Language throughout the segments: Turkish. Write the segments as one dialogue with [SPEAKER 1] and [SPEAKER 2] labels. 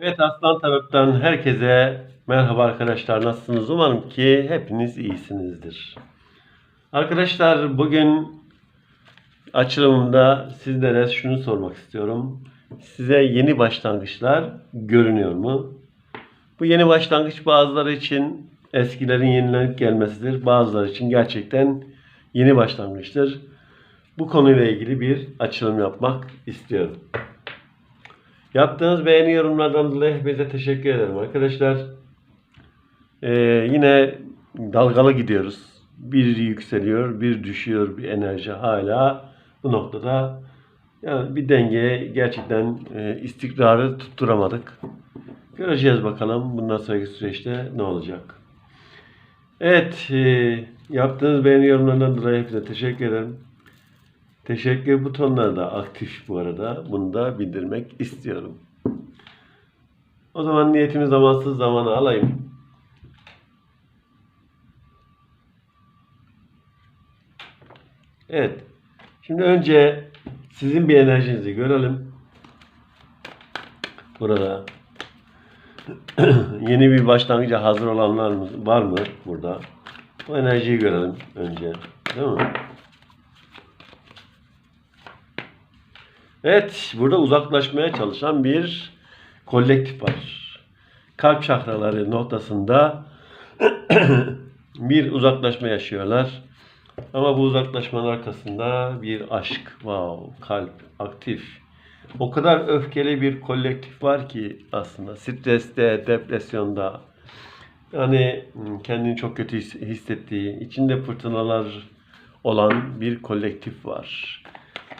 [SPEAKER 1] Evet Aslan Tarot'tan herkese merhaba arkadaşlar. Nasılsınız? Umarım ki hepiniz iyisinizdir. Arkadaşlar bugün açılımında sizlere şunu sormak istiyorum. Size yeni başlangıçlar görünüyor mu? Bu yeni başlangıç bazıları için eskilerin yenilenip gelmesidir. Bazıları için gerçekten yeni başlangıçtır. Bu konuyla ilgili bir açılım yapmak istiyorum. Yaptığınız beğeni yorumlardan dolayı hepinize teşekkür ederim arkadaşlar. Ee, yine dalgalı gidiyoruz. Bir yükseliyor, bir düşüyor bir enerji hala bu noktada. Yani bir dengeye gerçekten e, istikrarı tutturamadık. Göreceğiz bakalım bundan sonraki süreçte ne olacak. Evet, e, yaptığınız beğeni yorumlarından dolayı hepinize teşekkür ederim. Teşekkür butonları da aktif bu arada. Bunu da bildirmek istiyorum. O zaman niyetimi zamansız zamana alayım. Evet. Şimdi önce sizin bir enerjinizi görelim. Burada yeni bir başlangıca hazır olanlar var mı burada? Bu enerjiyi görelim önce. Değil mi? Evet, burada uzaklaşmaya çalışan bir kolektif var. Kalp çakraları noktasında bir uzaklaşma yaşıyorlar. Ama bu uzaklaşmanın arkasında bir aşk, wow, kalp, aktif. O kadar öfkeli bir kolektif var ki aslında streste, depresyonda, yani hmm, kendini çok kötü his- hissettiği, içinde fırtınalar olan bir kolektif var.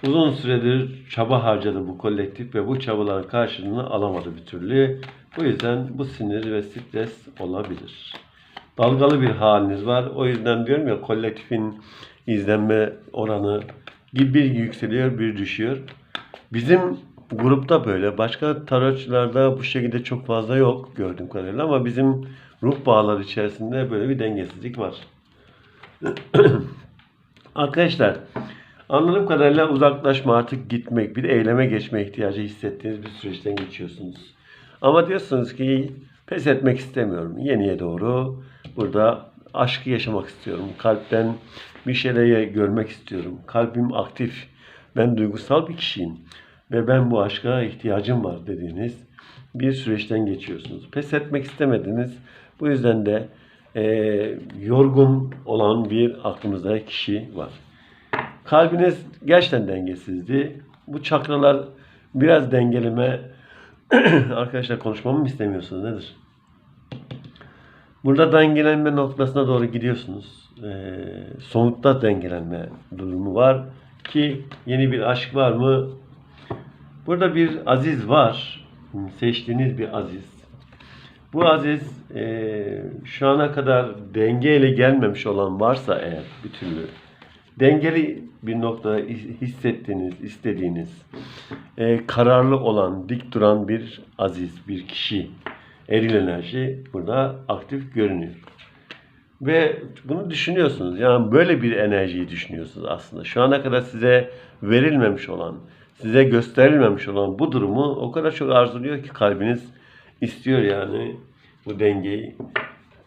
[SPEAKER 1] Uzun süredir çaba harcadı bu kolektif ve bu çabaların karşılığını alamadı bir türlü. Bu yüzden bu sinir ve stres olabilir. Dalgalı bir haliniz var. O yüzden diyorum ya kolektifin izlenme oranı bir yükseliyor bir düşüyor. Bizim grupta böyle. Başka tarotçularda bu şekilde çok fazla yok gördüğüm kadarıyla ama bizim ruh bağları içerisinde böyle bir dengesizlik var. Arkadaşlar anladığım kadarıyla uzaklaşma artık gitmek, bir eyleme geçme ihtiyacı hissettiğiniz bir süreçten geçiyorsunuz. Ama diyorsunuz ki pes etmek istemiyorum. Yeniye doğru burada aşkı yaşamak istiyorum. Kalpten bir şeyleri görmek istiyorum. Kalbim aktif. Ben duygusal bir kişiyim. Ve ben bu aşka ihtiyacım var dediğiniz bir süreçten geçiyorsunuz. Pes etmek istemediniz. Bu yüzden de eee, yorgun olan bir aklınızda kişi var. Kalbiniz gerçekten dengesizdi. Bu çakralar biraz dengeleme arkadaşlar konuşmamı mı istemiyorsunuz nedir? Burada dengelenme noktasına doğru gidiyorsunuz. Ee, somutta dengelenme durumu var ki yeni bir aşk var mı? Burada bir aziz var. Seçtiğiniz bir aziz. Bu aziz e, şu ana kadar dengeyle gelmemiş olan varsa eğer bir türlü dengeli bir noktada his- hissettiğiniz, istediğiniz, e, kararlı olan, dik duran bir aziz, bir kişi, eril enerji burada aktif görünüyor. Ve bunu düşünüyorsunuz. Yani böyle bir enerjiyi düşünüyorsunuz aslında. Şu ana kadar size verilmemiş olan, size gösterilmemiş olan bu durumu o kadar çok arzuluyor ki kalbiniz istiyor yani bu dengeyi.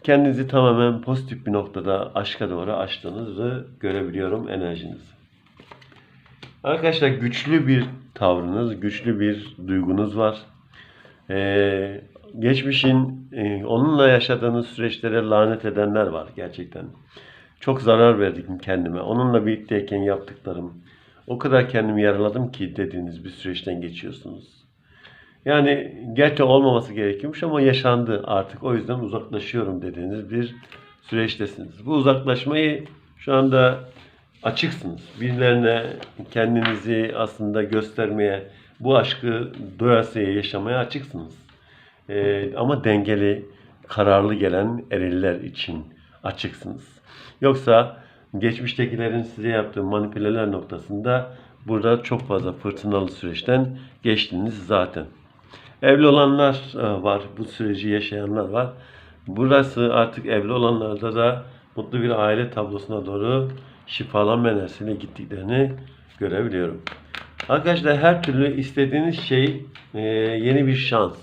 [SPEAKER 1] Kendinizi tamamen pozitif bir noktada aşka doğru açtığınızı görebiliyorum enerjinizi. Arkadaşlar güçlü bir tavrınız, güçlü bir duygunuz var. Ee, geçmişin e, onunla yaşadığınız süreçlere lanet edenler var gerçekten. Çok zarar verdim kendime. Onunla birlikteyken yaptıklarım. O kadar kendimi yaraladım ki dediğiniz bir süreçten geçiyorsunuz. Yani gerçi olmaması gerekiyormuş ama yaşandı artık. O yüzden uzaklaşıyorum dediğiniz bir süreçtesiniz. Bu uzaklaşmayı şu anda açıksınız. Birilerine kendinizi aslında göstermeye, bu aşkı doyasıya yaşamaya açıksınız. Ee, ama dengeli, kararlı gelen eriller için açıksınız. Yoksa geçmiştekilerin size yaptığı manipüleler noktasında burada çok fazla fırtınalı süreçten geçtiniz zaten. Evli olanlar e, var, bu süreci yaşayanlar var. Burası artık evli olanlarda da mutlu bir aile tablosuna doğru şifalanma enerjisiyle gittiklerini görebiliyorum. Arkadaşlar her türlü istediğiniz şey e, yeni bir şans.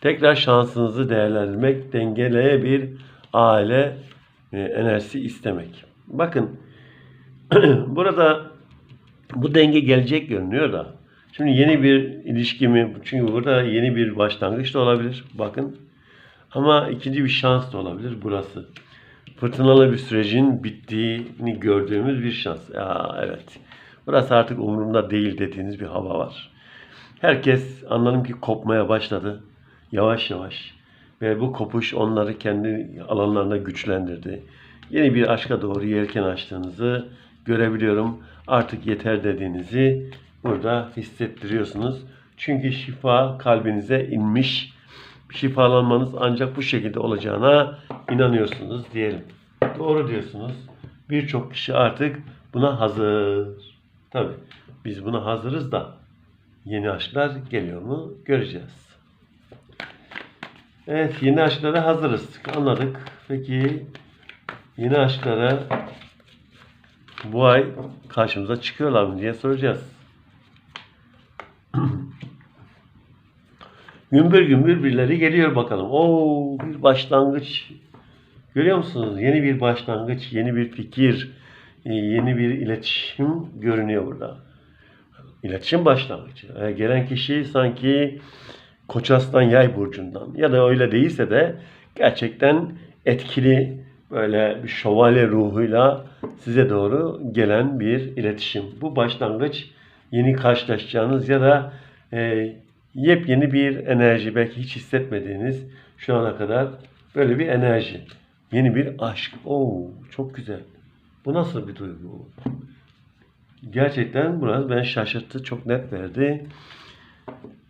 [SPEAKER 1] tekrar şansınızı değerlendirmek, dengele bir aile e, enerjisi istemek. Bakın burada bu denge gelecek görünüyor da. Şimdi yeni bir ilişki mi? Çünkü burada yeni bir başlangıç da olabilir. Bakın. Ama ikinci bir şans da olabilir burası. Fırtınalı bir sürecin bittiğini gördüğümüz bir şans. Ya evet. Burası artık umurumda değil dediğiniz bir hava var. Herkes anladım ki kopmaya başladı. Yavaş yavaş. Ve bu kopuş onları kendi alanlarında güçlendirdi. Yeni bir aşka doğru yelken açtığınızı görebiliyorum. Artık yeter dediğinizi burada hissettiriyorsunuz. Çünkü şifa kalbinize inmiş. Şifalanmanız ancak bu şekilde olacağına inanıyorsunuz diyelim. Doğru diyorsunuz. Birçok kişi artık buna hazır. Tabi biz buna hazırız da yeni aşklar geliyor mu göreceğiz. Evet yeni aşklara hazırız. Anladık. Peki yeni aşklara bu ay karşımıza çıkıyorlar mı diye soracağız. Gümbür gümbür birileri geliyor bakalım. Oo bir başlangıç. Görüyor musunuz? Yeni bir başlangıç, yeni bir fikir, e, yeni bir iletişim görünüyor burada. İletişim başlangıcı. E, gelen kişi sanki Koç Aslan Yay burcundan ya da öyle değilse de gerçekten etkili böyle bir şövalye ruhuyla size doğru gelen bir iletişim. Bu başlangıç yeni karşılaşacağınız ya da e, yepyeni bir enerji belki hiç hissetmediğiniz şu ana kadar böyle bir enerji. Yeni bir aşk. Oo çok güzel. Bu nasıl bir duygu? Gerçekten biraz ben şaşırttı. Çok net verdi.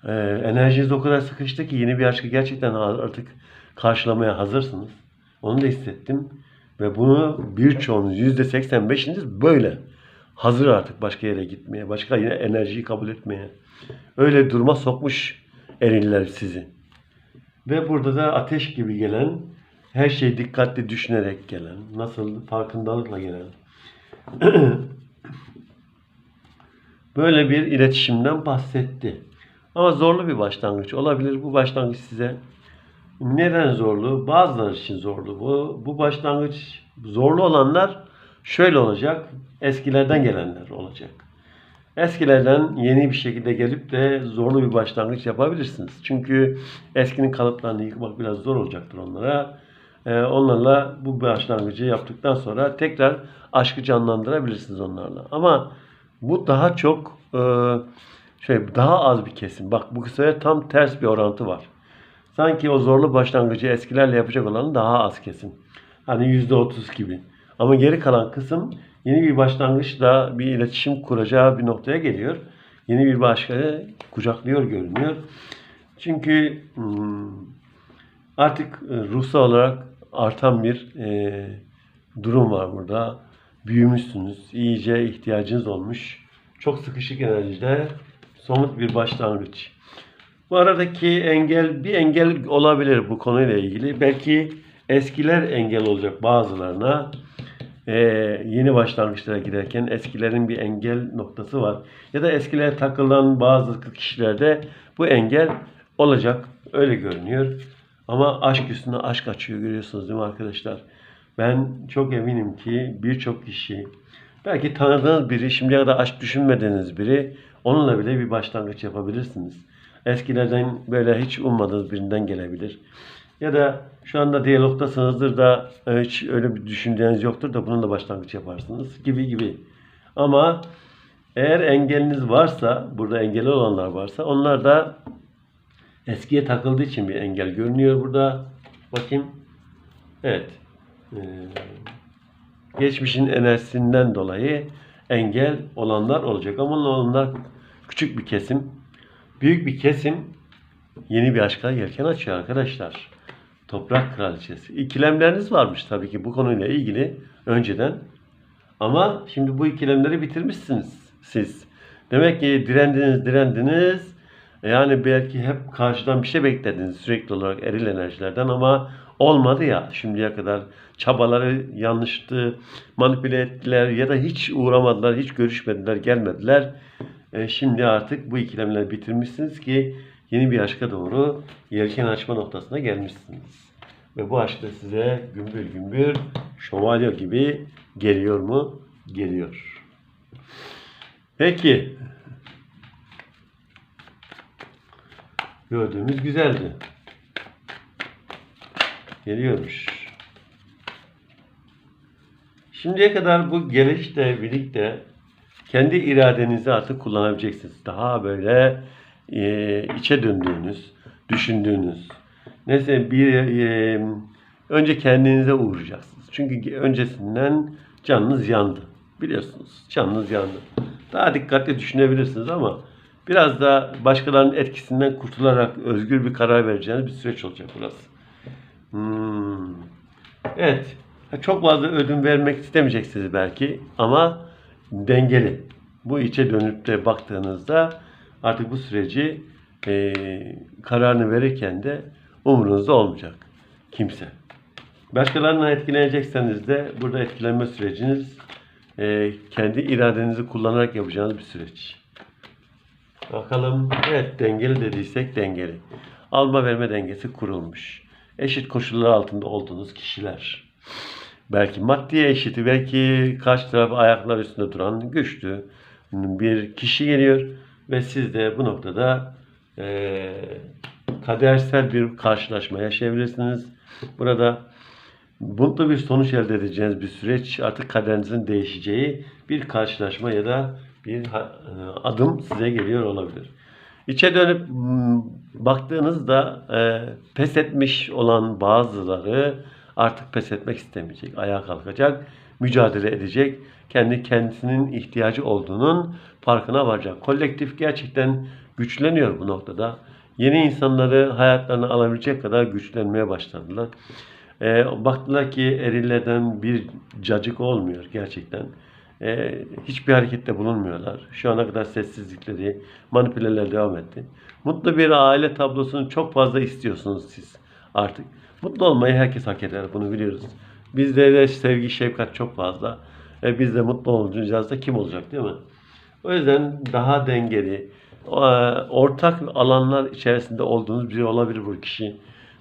[SPEAKER 1] Ee, enerjiniz o kadar sıkıştı ki yeni bir aşkı gerçekten artık karşılamaya hazırsınız. Onu da hissettim. Ve bunu birçoğunuz %85'iniz böyle. Hazır artık başka yere gitmeye, başka yine enerjiyi kabul etmeye. Öyle duruma sokmuş eriller sizi. Ve burada da ateş gibi gelen, her şeyi dikkatli düşünerek gelen, nasıl farkındalıkla gelen. Böyle bir iletişimden bahsetti. Ama zorlu bir başlangıç olabilir. Bu başlangıç size neden zorlu? Bazıları için zorlu. Bu, bu başlangıç zorlu olanlar şöyle olacak. Eskilerden gelenler olacak. Eskilerden yeni bir şekilde gelip de zorlu bir başlangıç yapabilirsiniz. Çünkü eskinin kalıplarını yıkmak biraz zor olacaktır onlara. Ee, onlarla bu başlangıcı yaptıktan sonra tekrar aşkı canlandırabilirsiniz onlarla. Ama bu daha çok e, şey daha az bir kesim. Bak bu sefer tam ters bir orantı var. Sanki o zorlu başlangıcı eskilerle yapacak olanın daha az kesim. Hani yüzde otuz gibi. Ama geri kalan kısım yeni bir başlangıçla bir iletişim kuracağı bir noktaya geliyor. Yeni bir başkayı kucaklıyor görünüyor. Çünkü hmm, artık e, ruhsal olarak artan bir e, durum var burada. Büyümüşsünüz. iyice ihtiyacınız olmuş. Çok sıkışık enerjide somut bir başlangıç. Bu aradaki engel bir engel olabilir bu konuyla ilgili. Belki eskiler engel olacak bazılarına. Ee, yeni başlangıçlara giderken eskilerin bir engel noktası var. Ya da eskilere takılan bazı kişilerde bu engel olacak. Öyle görünüyor. Ama aşk üstüne aşk açıyor görüyorsunuz değil mi arkadaşlar? Ben çok eminim ki birçok kişi belki tanıdığınız biri, şimdiye kadar aşk düşünmediğiniz biri onunla bile bir başlangıç yapabilirsiniz. Eskilerden böyle hiç ummadığınız birinden gelebilir. Ya da şu anda diyalogtasınızdır da e, hiç öyle bir düşünceniz yoktur da bununla başlangıç yaparsınız gibi gibi. Ama eğer engeliniz varsa, burada engeli olanlar varsa onlar da eskiye takıldığı için bir engel görünüyor burada. Bakayım. Evet. Ee, geçmişin enerjisinden dolayı engel olanlar olacak. Ama onlar küçük bir kesim. Büyük bir kesim yeni bir aşka yelken açıyor arkadaşlar. Toprak kraliçesi. İkilemleriniz varmış tabii ki bu konuyla ilgili önceden. Ama şimdi bu ikilemleri bitirmişsiniz siz. Demek ki direndiniz, direndiniz. Yani belki hep karşıdan bir şey beklediniz sürekli olarak eril enerjilerden ama olmadı ya şimdiye kadar çabaları yanlıştı, manipüle ettiler ya da hiç uğramadılar, hiç görüşmediler, gelmediler. E, şimdi artık bu ikilemleri bitirmişsiniz ki yeni bir aşka doğru yelken açma noktasına gelmişsiniz. Ve bu aşk da size gümbür gümbür şövalye gibi geliyor mu? Geliyor. Peki. Gördüğümüz güzeldi. Geliyormuş. Şimdiye kadar bu gelişle birlikte kendi iradenizi artık kullanabileceksiniz. Daha böyle e, içe döndüğünüz, düşündüğünüz. Neyse bir e, önce kendinize uğrayacaksınız. Çünkü öncesinden canınız yandı. Biliyorsunuz canınız yandı. Daha dikkatli düşünebilirsiniz ama biraz da başkalarının etkisinden kurtularak özgür bir karar vereceğiniz bir süreç olacak burası. Hmm. Evet. Çok fazla ödün vermek istemeyeceksiniz belki ama dengeli. Bu içe dönüp de baktığınızda artık bu süreci e, kararını verirken de umurunuzda olmayacak kimse. Başkalarına etkilenecekseniz de burada etkilenme süreciniz e, kendi iradenizi kullanarak yapacağınız bir süreç. Bakalım. Evet dengeli dediysek dengeli. Alma verme dengesi kurulmuş. Eşit koşullar altında olduğunuz kişiler. Belki maddi eşiti, belki karşı taraf ayaklar üstünde duran güçlü bir kişi geliyor ve siz de bu noktada eee, kadersel bir karşılaşma yaşayabilirsiniz. Burada mutlu bir sonuç elde edeceğiniz bir süreç artık kaderinizin değişeceği bir karşılaşma ya da bir e, adım size geliyor olabilir. İçe dönüp m, baktığınızda e, pes etmiş olan bazıları artık pes etmek istemeyecek. Ayağa kalkacak, mücadele edecek. Kendi kendisinin ihtiyacı olduğunun farkına varacak. Kolektif gerçekten güçleniyor bu noktada. Yeni insanları hayatlarına alabilecek kadar güçlenmeye başladılar. E, baktılar ki erillerden bir cacık olmuyor gerçekten. E, hiçbir harekette bulunmuyorlar. Şu ana kadar sessizlikleri, manipüleler devam etti. Mutlu bir aile tablosunu çok fazla istiyorsunuz siz artık. Mutlu olmayı herkes hak eder. Bunu biliyoruz. Bizde de sevgi, şefkat çok fazla. E, biz de mutlu olacağız da kim olacak değil mi? O yüzden daha dengeli, e, ortak alanlar içerisinde olduğunuz biri olabilir bu kişi.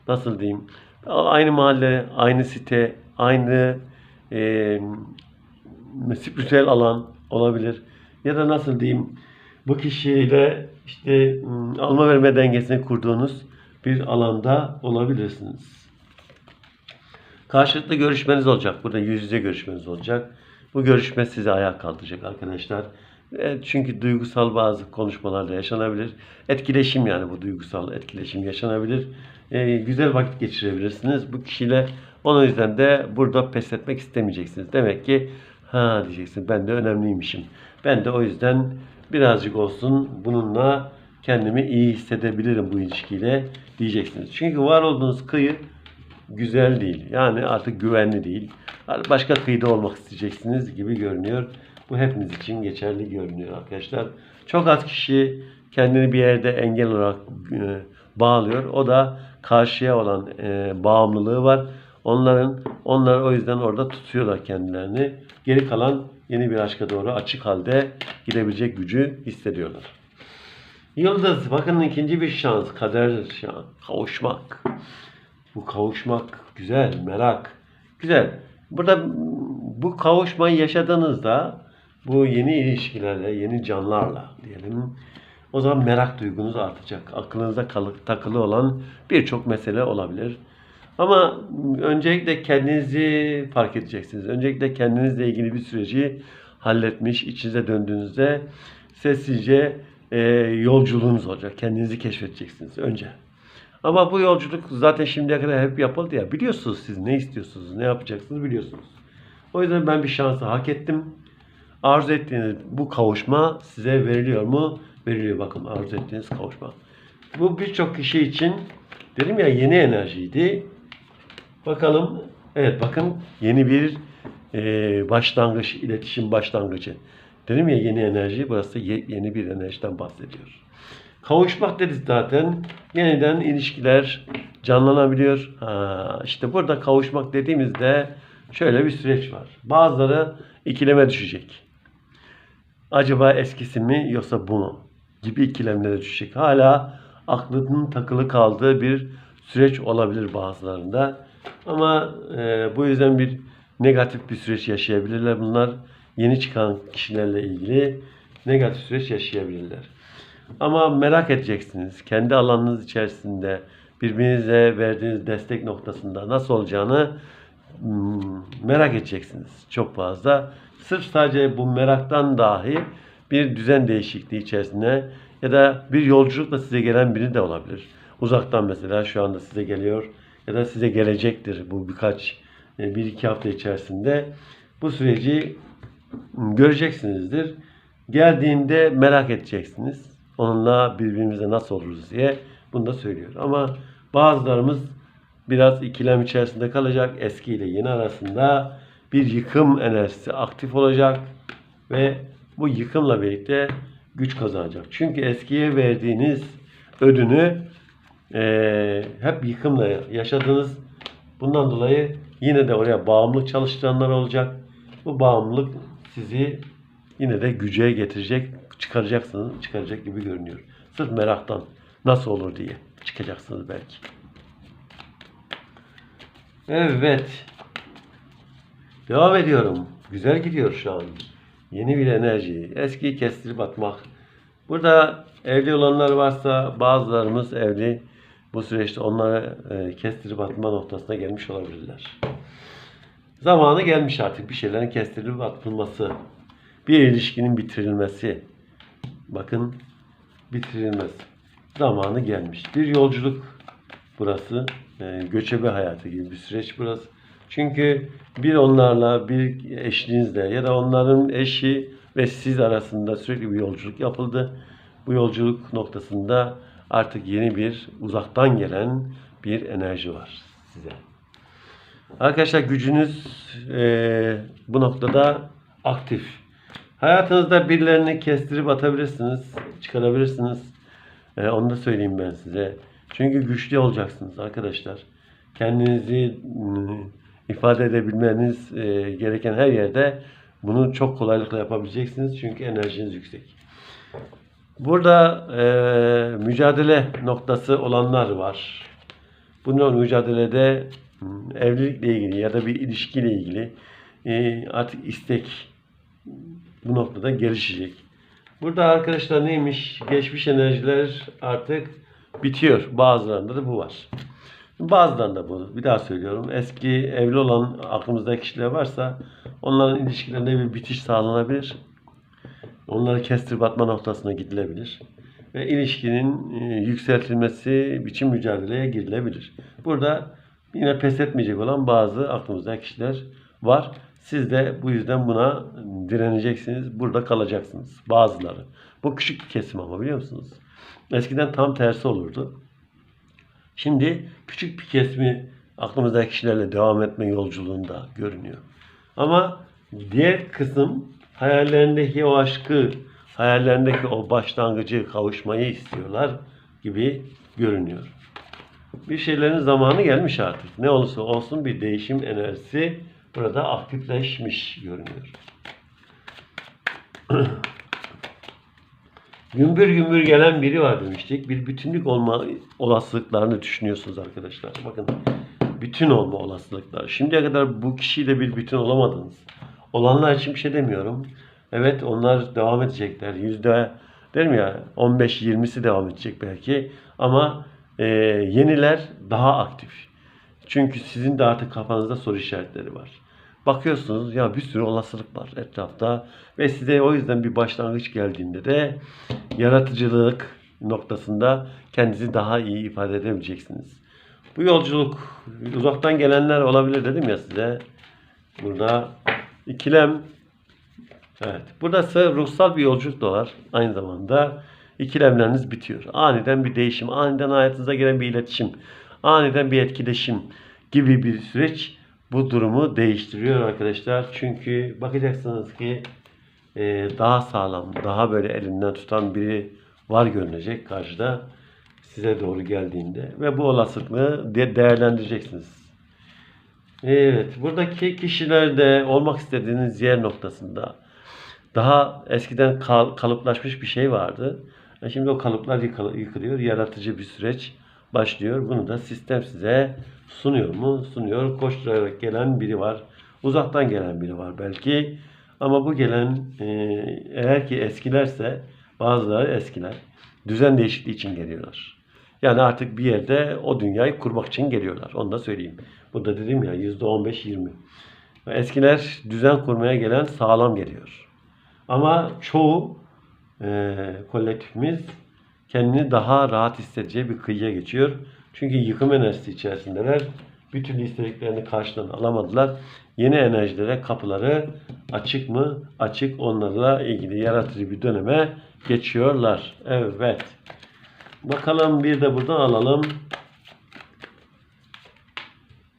[SPEAKER 1] Nasıl diyeyim? Aynı mahalle, aynı site, aynı e, spiritüel alan olabilir. Ya da nasıl diyeyim? Bu kişiyle işte alma verme dengesini kurduğunuz bir alanda olabilirsiniz. Karşılıklı görüşmeniz olacak. Burada yüz yüze görüşmeniz olacak. Bu görüşme sizi ayağa kaldıracak arkadaşlar. E, Çünkü duygusal bazı konuşmalar da yaşanabilir. Etkileşim yani bu duygusal etkileşim yaşanabilir. E, güzel vakit geçirebilirsiniz bu kişiyle. Onun yüzden de burada pes etmek istemeyeceksiniz. Demek ki ha diyeceksin ben de önemliymişim. Ben de o yüzden birazcık olsun bununla kendimi iyi hissedebilirim bu ilişkiyle diyeceksiniz. Çünkü var olduğunuz kıyı güzel değil. Yani artık güvenli değil. Başka kıyıda olmak isteyeceksiniz gibi görünüyor. Bu hepimiz için geçerli görünüyor arkadaşlar. Çok az kişi kendini bir yerde engel olarak e, bağlıyor. O da karşıya olan e, bağımlılığı var. Onların onlar o yüzden orada tutuyorlar kendilerini. Geri kalan yeni bir aşka doğru açık halde gidebilecek gücü hissediyorlar. Yıldız bakın ikinci bir şans kader şans kavuşmak. Bu kavuşmak güzel, merak. Güzel. Burada bu kavuşmayı yaşadığınızda bu yeni ilişkilerle, yeni canlarla diyelim. O zaman merak duygunuz artacak. Aklınıza takılı olan birçok mesele olabilir. Ama öncelikle kendinizi fark edeceksiniz. Öncelikle kendinizle ilgili bir süreci halletmiş, içinize döndüğünüzde sessizce e, yolculuğunuz olacak. Kendinizi keşfedeceksiniz önce. Ama bu yolculuk zaten şimdiye kadar hep yapıldı ya. Biliyorsunuz siz ne istiyorsunuz, ne yapacaksınız biliyorsunuz. O yüzden ben bir şansı hak ettim. Arzu ettiğiniz bu kavuşma size veriliyor mu? Veriliyor bakın arzu ettiğiniz kavuşma. Bu birçok kişi için dedim ya yeni enerjiydi. Bakalım evet bakın yeni bir e, başlangıç, iletişim başlangıcı. Dedim ya yeni enerji burası ye- yeni bir enerjiden bahsediyor. Kavuşmak dedik zaten. Yeniden ilişkiler canlanabiliyor. Ha, işte burada kavuşmak dediğimizde şöyle bir süreç var. Bazıları ikileme düşecek. Acaba eskisi mi yoksa bu mu? Gibi ikilemlere düşecek. Hala aklının takılı kaldığı bir süreç olabilir bazılarında. Ama e, bu yüzden bir negatif bir süreç yaşayabilirler. Bunlar yeni çıkan kişilerle ilgili negatif süreç yaşayabilirler. Ama merak edeceksiniz. Kendi alanınız içerisinde birbirinize verdiğiniz destek noktasında nasıl olacağını hmm, merak edeceksiniz çok fazla. Sırf sadece bu meraktan dahi bir düzen değişikliği içerisinde ya da bir yolculukla size gelen biri de olabilir. Uzaktan mesela şu anda size geliyor ya da size gelecektir bu birkaç e, bir iki hafta içerisinde. Bu süreci hmm, göreceksinizdir. Geldiğinde merak edeceksiniz. Onunla birbirimize nasıl oluruz diye bunu da söylüyor. Ama bazılarımız biraz ikilem içerisinde kalacak. Eski ile yeni arasında bir yıkım enerjisi aktif olacak ve bu yıkımla birlikte güç kazanacak. Çünkü eskiye verdiğiniz ödünü eee, hep yıkımla yaşadınız. Bundan dolayı yine de oraya bağımlılık çalıştıranlar olacak. Bu bağımlılık sizi yine de güce getirecek, çıkaracaksınız, çıkaracak gibi görünüyor. Sırf meraktan nasıl olur diye çıkacaksınız belki. Evet. Devam ediyorum. Güzel gidiyor şu an. Yeni bir enerji. Eskiyi kestirip atmak. Burada evli olanlar varsa bazılarımız evli. Bu süreçte onları e, kestirip atma noktasına gelmiş olabilirler. Zamanı gelmiş artık bir şeylerin kestirilip atılması. Bir ilişkinin bitirilmesi. Bakın bitirilmesi. Zamanı gelmiş. Bir yolculuk burası. E, göçebe hayatı gibi bir süreç burası. Çünkü bir onlarla, bir eşinizle ya da onların eşi ve siz arasında sürekli bir yolculuk yapıldı. Bu yolculuk noktasında artık yeni bir uzaktan gelen bir enerji var size. Arkadaşlar gücünüz eee, bu noktada aktif. Hayatınızda birilerini kestirip atabilirsiniz, çıkarabilirsiniz. Eee, onu da söyleyeyim ben size. Çünkü güçlü olacaksınız arkadaşlar. Kendinizi mm, ifade edebilmeniz eee, gereken her yerde bunu çok kolaylıkla yapabileceksiniz. Çünkü enerjiniz yüksek. Burada eee, mücadele noktası olanlar var. Bunun mücadelede hmm, evlilikle ilgili ya da bir ilişkiyle ilgili e, artık istek bu noktada gelişecek. Burada arkadaşlar neymiş? Geçmiş enerjiler artık bitiyor. Bazılarında da bu var. Bazılarında bu. Bir daha söylüyorum. Eski evli olan aklımızda kişiler varsa onların ilişkilerinde bir bitiş sağlanabilir. Onları kestirip atma noktasına gidilebilir. Ve ilişkinin e, yükseltilmesi için mücadeleye girilebilir. Burada yine pes etmeyecek olan bazı aklımızda kişiler var. Siz de bu yüzden buna direneceksiniz. Burada kalacaksınız. Bazıları. Bu küçük bir kesim ama biliyor musunuz? Eskiden tam tersi olurdu. Şimdi küçük bir kesimi aklımızdaki kişilerle devam etme yolculuğunda görünüyor. Ama diğer kısım hayallerindeki o aşkı, hayallerindeki o başlangıcı, kavuşmayı istiyorlar gibi görünüyor. Bir şeylerin zamanı gelmiş artık. Ne olursa olsun bir değişim enerjisi burada aktifleşmiş görünüyor. gümbür gümbür gelen biri var demiştik. Bir bütünlük olma olasılıklarını düşünüyorsunuz arkadaşlar. Bakın bütün olma olasılıkları. Şimdiye kadar bu kişiyle bir bütün olamadınız. Olanlar için bir şey demiyorum. Evet onlar devam edecekler. Yüzde derim ya 15-20'si devam edecek belki. Ama e, yeniler daha aktif. Çünkü sizin de artık kafanızda soru işaretleri var. Bakıyorsunuz ya bir sürü olasılık var etrafta ve size o yüzden bir başlangıç geldiğinde de yaratıcılık noktasında kendinizi daha iyi ifade edebileceksiniz. Bu yolculuk uzaktan gelenler olabilir dedim ya size. Burada ikilem Evet. Burada ise ruhsal bir yolculuk da var. Aynı zamanda ikilemleriniz bitiyor. Aniden bir değişim, aniden hayatınıza giren bir iletişim, aniden bir etkileşim gibi bir süreç bu durumu değiştiriyor arkadaşlar. Çünkü bakacaksınız ki e, daha sağlam, daha böyle elinden tutan biri var görünecek karşıda size doğru geldiğinde ve bu olasılıklığı de- değerlendireceksiniz. Evet, buradaki kişilerde olmak istediğiniz yer noktasında daha eskiden kal- kalıplaşmış bir şey vardı. E şimdi o kalıplar yıkıl- yıkılıyor. Yaratıcı bir süreç başlıyor. Bunu da sistem size sunuyor mu? Sunuyor. Koşturarak gelen biri var. Uzaktan gelen biri var belki. Ama bu gelen e, eğer ki eskilerse bazıları eskiler. Düzen değişikliği için geliyorlar. Yani artık bir yerde o dünyayı kurmak için geliyorlar. Onu da söyleyeyim. Burada dedim ya %15-20. Eskiler düzen kurmaya gelen sağlam geliyor. Ama çoğu e, kolektifimiz kendini daha rahat hissedeceği bir kıyıya geçiyor. Çünkü yıkım enerjisi içerisindeler. Bir türlü istediklerini karşıdan alamadılar. Yeni enerjilere kapıları açık mı? Açık. Onlarla ilgili yaratıcı bir döneme geçiyorlar. Evet. Bakalım bir de buradan alalım.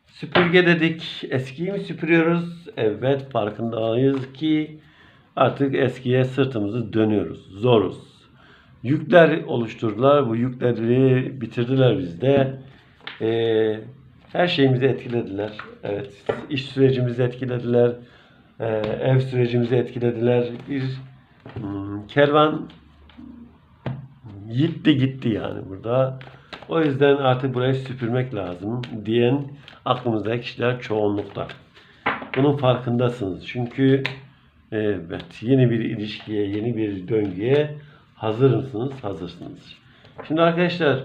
[SPEAKER 1] Süpürge dedik. Eskiyi mi süpürüyoruz? Evet farkındayız ki artık eskiye sırtımızı dönüyoruz. Zoruz. Yükler oluşturdular. Bu yükleri bitirdiler bizde. Ee, her şeyimizi etkilediler. Evet. iş sürecimizi etkilediler. Ee, ev sürecimizi etkilediler. Bir hmm, kervan gitti gitti yani burada. O yüzden artık burayı süpürmek lazım diyen aklımızdaki kişiler çoğunlukta. Bunun farkındasınız. Çünkü evet yeni bir ilişkiye, yeni bir döngüye hazır mısınız? Hazırsınız. Şimdi arkadaşlar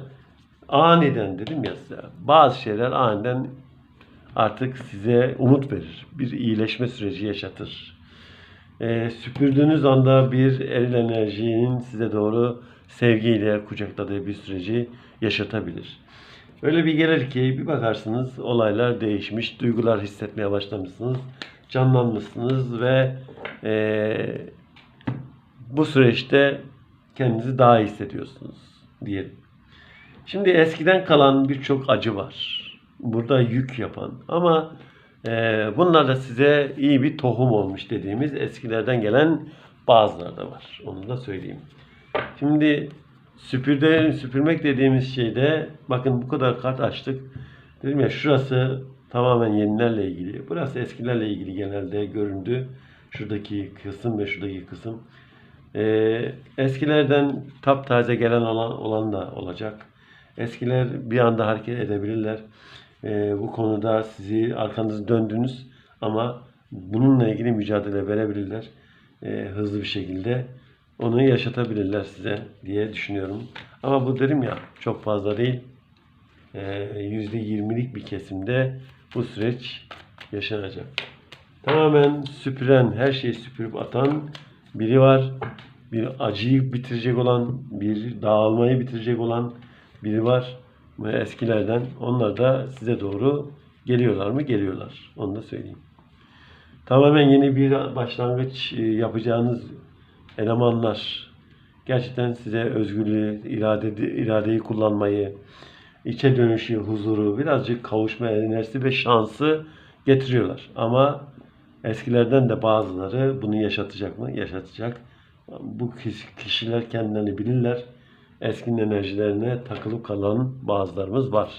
[SPEAKER 1] aniden dedim ya size bazı şeyler aniden artık size umut verir. Bir iyileşme süreci yaşatır. Ee, süpürdüğünüz anda bir eril enerjinin size doğru sevgiyle kucakladığı bir süreci yaşatabilir. Öyle bir gelir ki bir bakarsınız olaylar değişmiş, duygular hissetmeye başlamışsınız, canlanmışsınız ve eee, bu süreçte kendinizi daha iyi hissediyorsunuz diyelim. Şimdi eskiden kalan birçok acı var. Burada yük yapan ama e, bunlar da size iyi bir tohum olmuş dediğimiz eskilerden gelen bazıları da var. Onu da söyleyeyim. Şimdi süpürde, süpürmek dediğimiz şeyde bakın bu kadar kart açtık. Dedim ya şurası tamamen yenilerle ilgili. Burası eskilerle ilgili genelde göründü. Şuradaki kısım ve şuradaki kısım. Ee, eskilerden taptaze gelen olan, olan da olacak. Eskiler bir anda hareket edebilirler. Ee, bu konuda sizi arkanızı döndünüz ama bununla ilgili mücadele verebilirler. Ee, hızlı bir şekilde onu yaşatabilirler size diye düşünüyorum. Ama bu derim ya çok fazla değil. Ee, %20'lik bir kesimde bu süreç yaşanacak. Tamamen süpüren, her şeyi süpürüp atan biri var. Bir acıyı bitirecek olan, bir dağılmayı bitirecek olan biri var. Ve eskilerden. Onlar da size doğru geliyorlar mı? Geliyorlar. Onu da söyleyeyim. Tamamen yeni bir başlangıç e, yapacağınız elemanlar gerçekten size özgürlüğü, irade, iradeyi kullanmayı, içe dönüşü, huzuru, birazcık kavuşma enerjisi ve şansı getiriyorlar. Ama eskilerden de bazıları bunu yaşatacak mı? Yaşatacak. Bu kişi- kişiler kendilerini bilirler. Eskinin enerjilerine takılıp kalan bazılarımız var.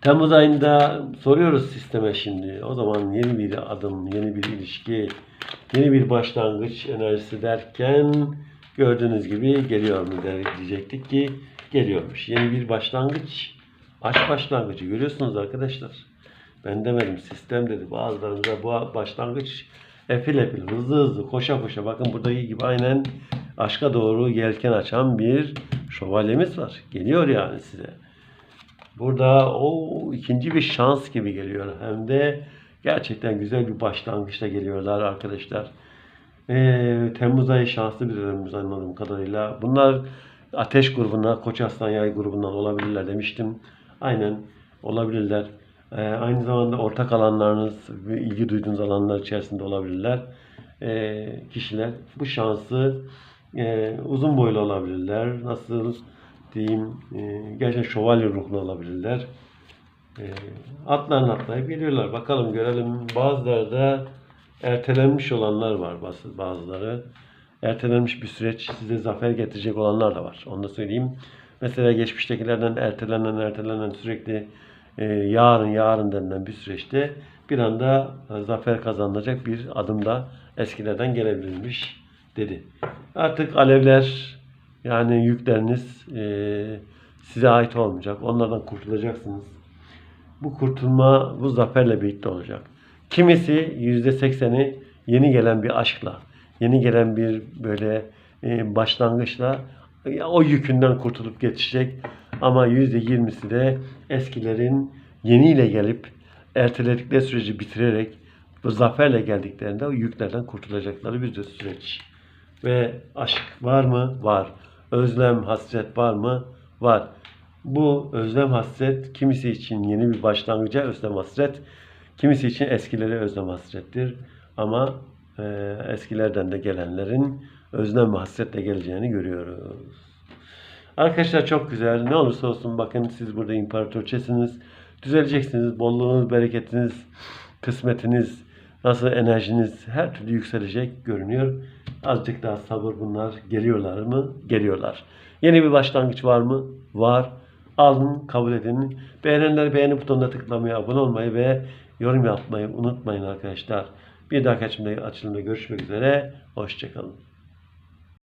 [SPEAKER 1] Temmuz ayında soruyoruz sisteme şimdi. O zaman yeni bir adım, yeni bir ilişki, yeni bir başlangıç enerjisi derken gördüğünüz gibi geliyor mu diyecektik ki geliyormuş. Yeni bir başlangıç, aşk başlangıcı görüyorsunuz arkadaşlar. Ben demedim sistem dedi. Bazılarınıza bu başlangıç efil efil, hızlı hızlı, koşa koşa. Bakın buradaki gibi aynen aşka doğru yelken açan bir şövalyemiz var. Geliyor yani size. Burada o ikinci bir şans gibi geliyor. Hem de gerçekten güzel bir başlangıçta geliyorlar arkadaşlar. Ee, Temmuz ayı şanslı bir dönemimiz anladığım kadarıyla. Bunlar Ateş grubuna, Koç Aslan Yay grubundan olabilirler demiştim. Aynen olabilirler. Ee, aynı zamanda ortak alanlarınız ve ilgi duyduğunuz alanlar içerisinde olabilirler. Ee, kişiler bu şansı e, uzun boylu olabilirler. Nasıl diyeyim e, gerçekten şövalye ruhlu olabilirler. E, atlarını atlayıp geliyorlar. Bakalım görelim. Bazıları da ertelenmiş olanlar var bazı- bazıları. Ertelenmiş bir süreç size zafer getirecek olanlar da var. Onu da söyleyeyim. Mesela geçmiştekilerden ertelenen ertelenen sürekli e, yarın yarın denilen bir süreçte bir anda e, zafer kazanılacak bir adım da eskilerden gelebilirmiş dedi. Artık alevler yani yükleriniz eee, size ait olmayacak. Onlardan kurtulacaksınız. Bu kurtulma bu zaferle birlikte olacak. Kimisi yüzde sekseni yeni gelen bir aşkla, yeni gelen bir böyle e, başlangıçla ya, o yükünden kurtulup geçecek. Ama yüzde yirmisi de eskilerin yeniyle gelip erteledikleri süreci bitirerek bu zaferle geldiklerinde o yüklerden kurtulacakları bir süreç. Ve aşk var mı? Var. Özlem, hasret var mı? Var. Bu özlem hasret kimisi için yeni bir başlangıca özlem hasret, kimisi için eskileri özlem hasrettir. Ama e, eskilerden de gelenlerin özlem ve hasretle geleceğini görüyoruz. Arkadaşlar çok güzel. Ne olursa olsun bakın siz burada imparatorçesiniz. Düzeleceksiniz. Bolluğunuz, bereketiniz, kısmetiniz, nasıl enerjiniz her türlü yükselecek görünüyor. Azıcık daha sabır bunlar. Geliyorlar mı? Geliyorlar. Yeni bir başlangıç var mı? Var. Alın, kabul edin. Beğenenler beğeni butonuna tıklamayı, abone olmayı ve yorum yapmayı unutmayın arkadaşlar. Bir dahaki açımda, açılımda görüşmek üzere. Hoşçakalın.